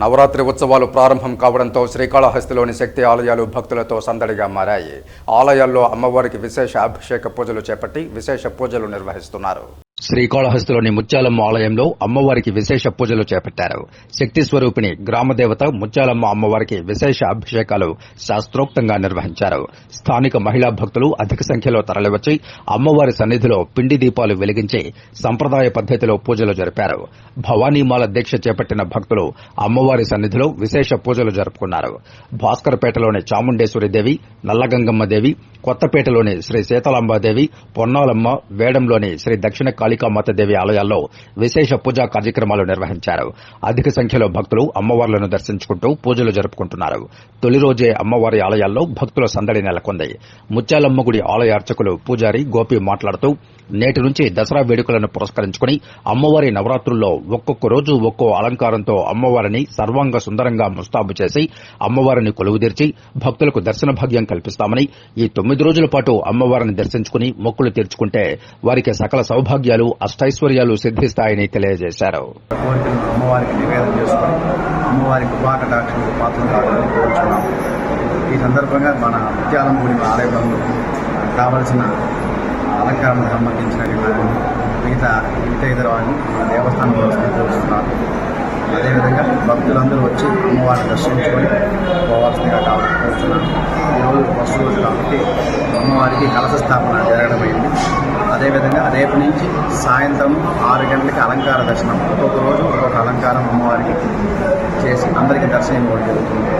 నవరాత్రి ఉత్సవాలు ప్రారంభం కావడంతో శ్రీకాళహస్తిలోని శక్తి ఆలయాలు భక్తులతో సందడిగా మారాయి. ఆలయాల్లో అమ్మవారికి విశేష అభిషేక పూజలు చేపట్టి విశేష పూజలు నిర్వహిస్తున్నారు. శ్రీకాళహస్తిలోని ముత్యాలమ్మ ఆలయంలో అమ్మవారికి విశేష పూజలు చేపట్టారు. శక్తి స్వరూపిణి గ్రామదేవత ముత్యాలమ్మ అమ్మవారికి విశేష అభిషేకాలు శాస్త్రోక్తంగా నిర్వహించారు. స్థానిక మహిళా భక్తులు అధిక సంఖ్యలో తరలివచ్చి అమ్మవారి సన్నిధిలో పిండి దీపాలు వెలిగించి సంప్రదాయ పద్దతిలో పూజలు జరిపారు. భవానీమాల దీక్ష చేపట్టిన భక్తులు అమ్మవారి సన్నిధిలో విశేష పూజలు జరుపుకున్నారు. భాస్కర్పేటలోని చాముండేశ్వరిదేవి నల్లగంగమ్మదేవి కొత్తపేటలోని శ్రీ సీతలాంబాదేవి పొన్నాలమ్మ వేడంలోని శ్రీ దక్షిణ కాళికామాతదేవి ఆలయాల్లో విశేష పూజా కార్యక్రమాలు నిర్వహించారు. అధిక సంఖ్యలో భక్తులు అమ్మవార్లను దర్శించుకుంటూ పూజలు జరుపుకుంటున్నారు. తొలి రోజే అమ్మవారి ఆలయాల్లో భక్తుల సందడి నెలకొంది. ముత్యాలమ్మ గుడి ఆలయ అర్చకులు పూజారి గోపి మాట్లాడుతూ నేటి నుంచి దసరా వేడుకలను పురస్కరించుకుని అమ్మవారి నవరాత్రుల్లో ఒక్కొక్క రోజు ఒక్కో అలంకారంతో అమ్మవారిని సర్వాంగ సుందరంగా ముస్తాబు చేసి అమ్మవారిని కొలువుదీర్చి భక్తులకు దర్శన భాగ్యం కల్పిస్తామని ఈ తొమ్మిది రోజుల పాటు అమ్మవారిని దర్శించుకుని మొక్కులు తీర్చుకుంటే వారికి సకల సౌభాగ్యాలు అష్టైశ్వర్యాలు సిద్ధిస్తాయని తెలియజేశారు. అమ్మవారికి నివేదన అమ్మవారికి పాట కృపాకటాక్షకు పాత్ర కావాలని కోరుచున్నాము ఈ సందర్భంగా మన నిత్యాలం గుడి ఆలయంలో కావలసిన అలంకరణకు సంబంధించిన మిగతా మిగతా ఇతర వారిని మన దేవస్థానంలో కోరుచున్నారు అదేవిధంగా భక్తులందరూ వచ్చి అమ్మవారిని దర్శించుకొని పోవాల్సిందిగా కావాలని కోరుతున్నాను ఈరోజు ఫస్ట్ రోజు కాబట్టి అమ్మవారికి కలశ స్థాపన అదేవిధంగా రేపు నుంచి సాయంత్రం ఆరు గంటలకి అలంకార దర్శనం. ఒక్కొక్క రోజు ఒక్కొక్క అలంకారం అమ్మవారికి చేసి అందరికీ దర్శనం ఇవ్వడం జరుగుతుంది.